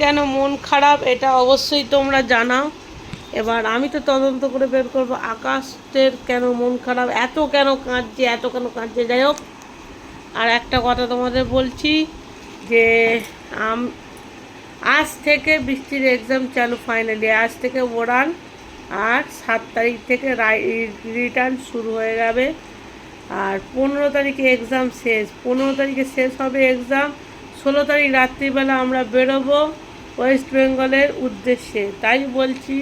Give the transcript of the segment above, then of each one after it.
কেন মন খারাপ এটা অবশ্যই তোমরা জানাও। এবার আমি তো তদন্ত করে বের করব, আকাশের কেন মন খারাপ, এত কেন কাঁদছে, এত কেন কাঁদছে, যাই হোক। আর একটা কথা তোমাদের বলছি যে, আম, আজ থেকে বৃষ্টির এক্সাম চালু ফাইনালি আজ থেকে ওড়ান আর সাত তারিখ থেকে রিটার্ন শুরু হয়ে যাবে। আর পনেরো তারিখে এক্সাম শেষ, পনেরো তারিখে শেষ হবে এক্সাম ষোলো তারিখ রাত্রিবেলা আমরা বেরোবো। ওয়েস্ট বেঙ্গলের উদ্দেশ্যে। তাই বলছি,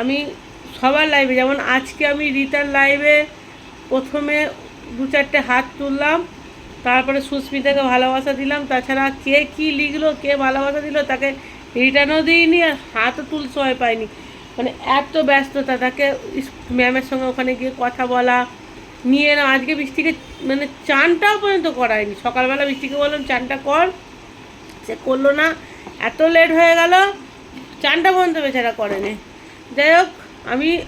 আমি সবার লাইভে যেমন আজকে আমি রিটার্ন লাইভে প্রথমে দু চারটে হাত তুললাম, তারপরে সুস্মিতাকে ভালোবাসা দিলাম, তাছাড়া কে কি লিখলো, কে ভালোবাসা দিল, তাকে রিটার্নও দিইনি আর হাতও তুল সময় পাইনি। মানে এত ব্যস্ততা, তাকে ম্যামের সঙ্গে ওখানে গিয়ে কথা বলা, নিয়ে না আজকে বৃষ্টিকে মানে চানটাও পর্যন্ত করায়নি। সকালবেলা বৃষ্টিকে বললাম, চানটা কর, সে করল না। এত লেট হয়ে গেল, চানটা পর্যন্ত বেচারা করেনি। যাই হোক, আমি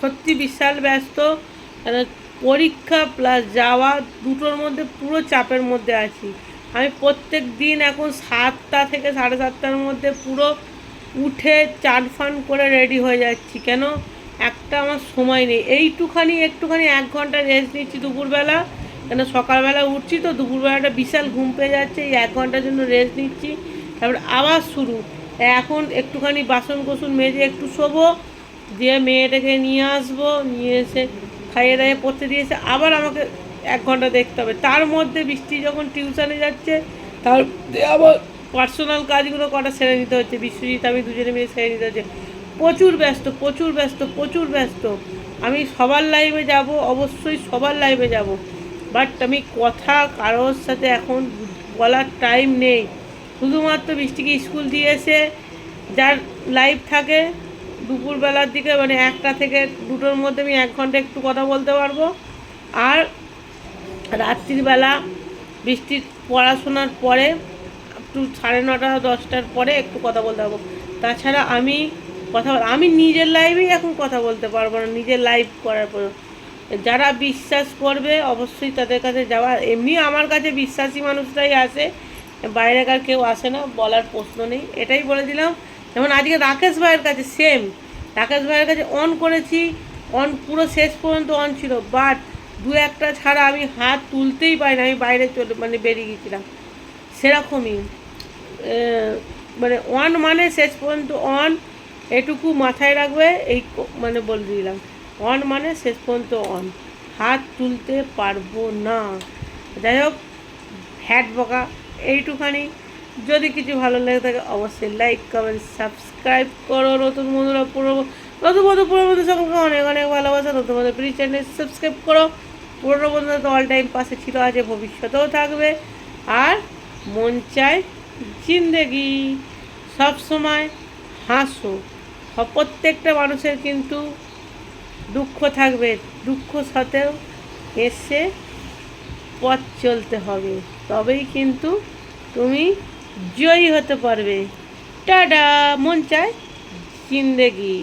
সত্যি বিশাল ব্যস্ত, কেন পরীক্ষা প্লাস যাওয়া দুটোর মধ্যে পুরো চাপের মধ্যে আছি। আমি প্রত্যেক দিন এখন সাতটা থেকে সাড়ে সাতটার মধ্যে পুরো উঠে চান ফান করে রেডি হয়ে যাচ্ছি। কেন? একটা আমার সময় নেই। এইটুখানি, একটুখানি এক ঘণ্টা রেস্ট নিচ্ছি দুপুরবেলা। কেন? সকালবেলা উঠছি তো, দুপুরবেলাটা বিশাল ঘুম পেয়ে যাচ্ছে, এই এক ঘণ্টার জন্য রেস্ট নিচ্ছি। তারপর আবার শুরু। এখন একটুখানি বাসন কোসন মেজে একটু শোবো, দিয়ে মেয়েটাকে নিয়ে আসব, নিয়ে এসে খাইয়ে দাইয়ে পড়তে দিয়েছে আবার আমাকে এক ঘণ্টা দেখতে হবে। তার মধ্যে বৃষ্টি যখন টিউশনে যাচ্ছে, তার আবার পার্সোনাল কাজগুলো কটা সেরে নিতে হচ্ছে। বিশ্বজিৎ, আমি দুজনে মিলে সেরে নিতে হচ্ছে। প্রচুর ব্যস্ত প্রচুর ব্যস্ত প্রচুর ব্যস্ত। আমি সবার লাইভে যাব, অবশ্যই সবার লাইভে যাব। বাট আমি কথা কারোর সাথে এখন বলার টাইম নেই। শুধুমাত্র বৃষ্টিকে স্কুল দিয়েছে, যার লাইভ থাকে দুপুরবেলার দিকে মানে একটা থেকে দুটোর মধ্যে আমি এক ঘণ্টা একটু কথা বলতে পারব। আর রাত্রিবেলা বৃষ্টির পড়াশোনার পরে একটু সাড়ে নটা, দশটার পরে একটু কথা বলতে পারব। তাছাড়া আমি কথা আমি নিজের লাইভেই এখন কথা বলতে পারব না, নিজের লাইভ করার পর। যারা বিশ্বাস করবে, অবশ্যই তাদের কাছে যাওয়া এমনি আমার কাছে বিশ্বাসী মানুষরাই আসে বাইরেকার কেউ আসে না, বলার প্রশ্ন নেই। এটাই বলে দিলাম। যেমন আজকে রাকেশ ভাইয়ের কাছে সেম রাকেশ ভাইয়ের কাছে অন করেছি। অন পুরো শেষ পর্যন্ত অন ছিল। বাট দু একটা ছাড়া আমি হাত তুলতেই পারি না আমি বাইরে চলে মানে বেরিয়ে গেছিলাম। সেরকমই। মানে অন মানে শেষ পর্যন্ত অন এটুকু মাথায় রাখবে, এই মানে বলে দিলাম। অন মানে শেষ পর্যন্ত অন হাত তুলতে পারব না। যাই হোক হ্যাট বকা। এইটুখানি। যদি কিছু ভালো লেগে থাকে, অবশ্যই লাইক কমেন্ট সাবস্ক্রাইব করো। নতুন বন্ধুরা, পুরো নতুন বন্ধু, পুরো বন্ধু সকলকে অনেক অনেক ভালোবাসা। নতুন বন্ধু প্লিজ চ্যানেল সাবস্ক্রাইব করো। পুরোনো বন্ধুরা তো অল টাইম পাশে ছিল আছে ভবিষ্যতেও থাকবে। আর মন চায় জিন্দেগি। সব সময় হাসো। প্রত্যেকটা মানুষের কিন্তু দুঃখ থাকবে। দুঃখ সাথেও এসে পথ চলতে হবে। তবেই কিন্তু তুমি জয়ী হতে পারবে। টাডা মন চায় জিন্দেগি।